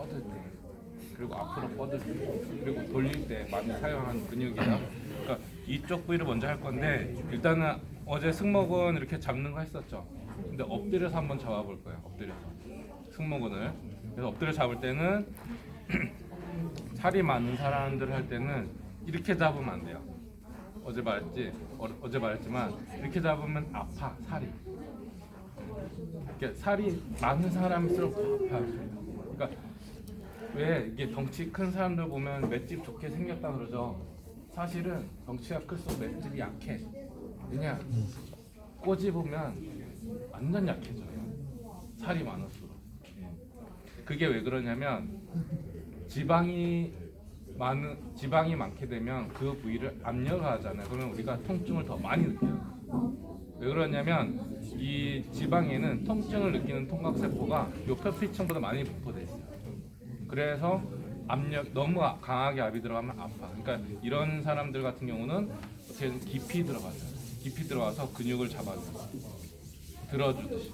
뻗을 때 그리고 앞으로 뻗을 때 그리고 돌릴 때 많이 사용하는 근육이에요. 그러니까 이쪽 부위를 먼저 할 건데 일단은 어제 승모근 이렇게 잡는 거 했었죠. 근데 엎드려서 한번 잡아볼 거예요. 엎드려서 승모근을. 그래서 엎드려 잡을 때는 살이 많은 사람들 할 때는 이렇게 잡으면 안 돼요. 어제 말했지 어, 제 말했지만 이렇게 잡으면 아파 살이. 이렇게 살이 많은 사람일수록 더 아파요. 그러니까 왜 이게 덩치 큰 사람들 보면 맷집 좋게 생겼다 그러죠. 사실은 덩치가 클수록 맷집이 약해. 왜냐 꼬집으면 완전 약해져요. 살이 많을수록. 예. 그게 왜 그러냐면 지방이 많은 지방이 많게 되면 그 부위를 압력하잖아요. 그러면 우리가 통증을 더 많이 느껴요. 왜 그러냐면 이 지방에는 통증을 느끼는 통각 세포가 요 표피층보다 많이 분포돼. 그래서 압력 너무 아- 강하게 압이 들어가면 아파. 그러니까 이런 사람들 같은 경우는 어떻게 깊이 들어가죠. 깊이 들어가서 근육을 잡아줘요. 들어주듯이.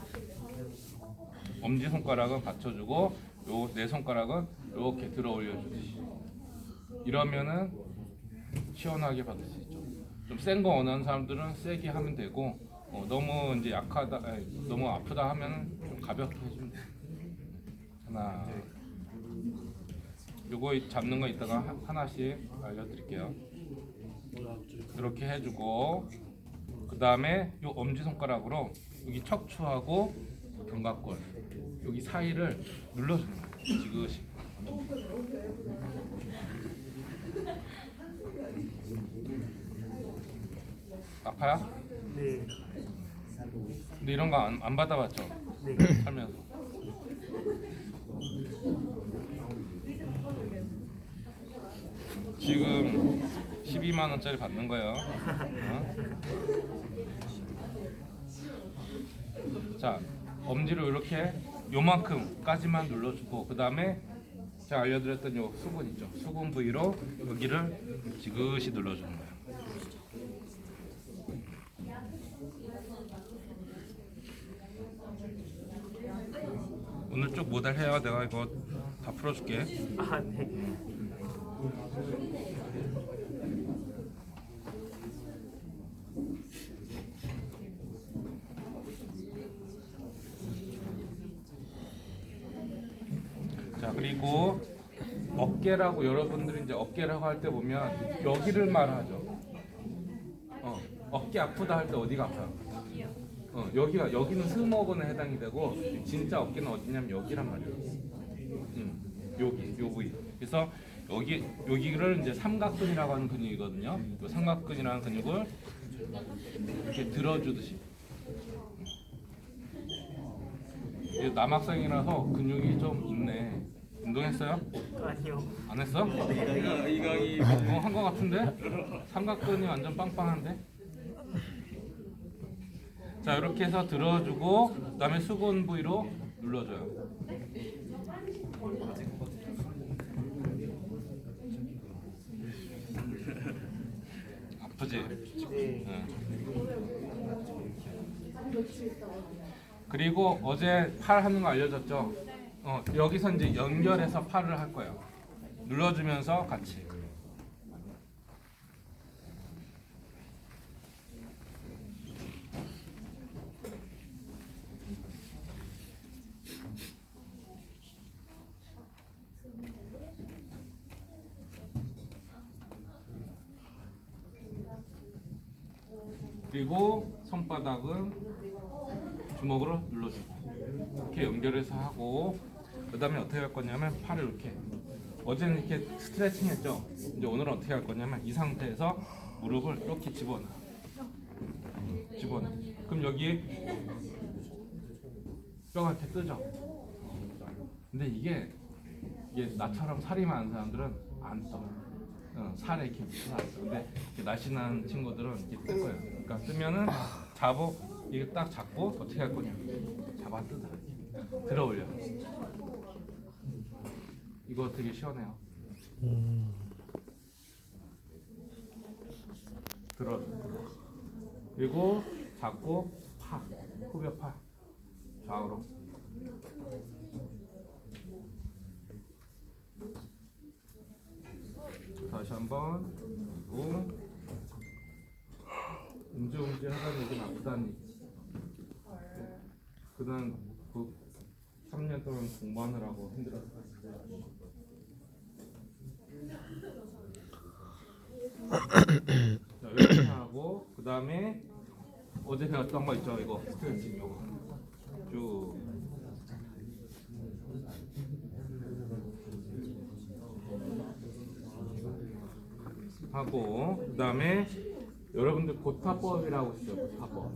엄지 손가락은 받쳐주고 요내 손가락은 이렇게 들어 올려주듯이. 이러면은 시원하게 받을 수 있죠. 좀 센 거 원하는 사람들은 세게 하면 되고 어, 너무 이제 약하다, 아니, 너무 아프다 하면 좀 가볍게 해주면 돼요. 하나. 요거 잡는 거 이따가 하- 하나씩 알려드릴게요. 이렇게 해주고 그 다음에 요 엄지 손가락으로 여기 척추하고 견갑골 여기 사이를 눌러주는 거예요. 지그시. 아파요? 네. 근데 이런 거안안 받아봤죠? 네. 살면서. 지금 12만 원짜리 받는 거예요. 어? 자, 엄지를 이렇게 요만큼까지만 눌러주고 그 다음에 제가 알려드렸던 요 수분 있죠? 수분 부위로 여기를 지그시 눌러주는 거예요. 오늘 쭉 모델해요. 내가 이거 다 풀어줄게. 아, 네. 자 그리고 어깨라고 여러분들이 이제 어깨라고 할 때 보면 여기를 말하죠. 어 어깨 아프다 할 때 어디가 아파요? 어 여기가 여기는 승모근에 해당이 되고 진짜 어깨는 어디냐면 여기란 말이에요. 음 여기 요 부위. 그래서 여기 여기를 이제 삼각근이라고 하는 근육이거든요. 요 삼각근이라는 근육을 이렇게 들어주듯이. 남학생이라서 근육이 좀 있네. 운동했어요? 아니요. 안 했어? 이강이 어, 한거 같은데? 삼각근이 완전 빵빵한데? 자, 이렇게 해서 들어주고, 그 다음에 수건 부위로 눌러줘요. 응. 그리고 어제 팔 하는 거 알려줬죠? 어, 여기서 이제 연결해서 팔을 할 거예요. 눌러주면서 같이. 그리고 손바닥은 주먹으로 눌러주고 이렇게 연결해서 하고 그 다음에 어떻게 할 거냐면 팔을 이렇게 어제는 이렇게 스트레칭 했죠 이제 오늘은 어떻게 할 거냐면 이 상태에서 무릎을 이렇게 집어넣어 집어넣어 그럼 여기 뼈가 이렇게 뜨죠 근데 이게 이게 나처럼 살이 많은 사람들은 안 떠. 어, 살에 이렇게 떠. 근데 이렇게 날씬한 친구들은 이렇게 뜰 거예요. 그러니까 쓰면은 아. 잡어 이게 딱 잡고 어떻게 할 거냐? 잡아 뜯어. 들어 올려. 이거 되게 시원해요. 들어. 그리고 잡고 파. 후벼 파. 좌우로. 다시 한번. 그리고 음주운전 하다니 이게 나쁘다니 그다음 그 3년 동안 공부하느라고 힘들었을 때 자, 이렇게 하고 그 다음에 어제 배웠던 거 있죠 이거. 스트레칭 이거. 쭉. 하고 그 다음에 여러분들 고타법이라고 있어요 고타법.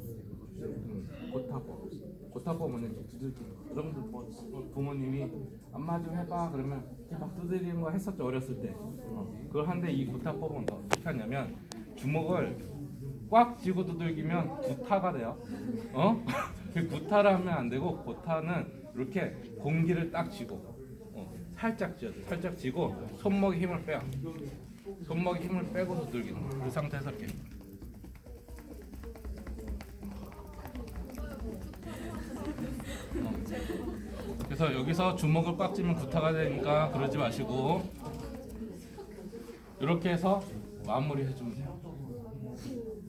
음, 고타법. 고타법은 이제 두들기 여러분들 뭐 부모님이 엄마 좀 해봐. 그러면 막 두드리는 거 했었죠 어렸을 때. 어, 그걸 하는데 이 고타법은 어떻게 하냐면 주먹을 꽉 쥐고 두들기면 구타가 돼요. 어? 그 구타를 하면 안 되고 고타는 이렇게 공기를 딱 쥐고 어, 살짝 쥐어줘 살짝 쥐고 손목에 힘을 빼요. 손목에 힘을 빼고 두들기는 거야. 그 상태에서 이렇게 그래서 여기서 주먹을 꽉 쥐면 구타가 되니까 그러지 마시고 이렇게 해서 마무리 해주면 돼요.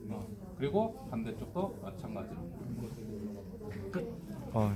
어, 그리고 반대쪽도 마찬가지로 끝. 어,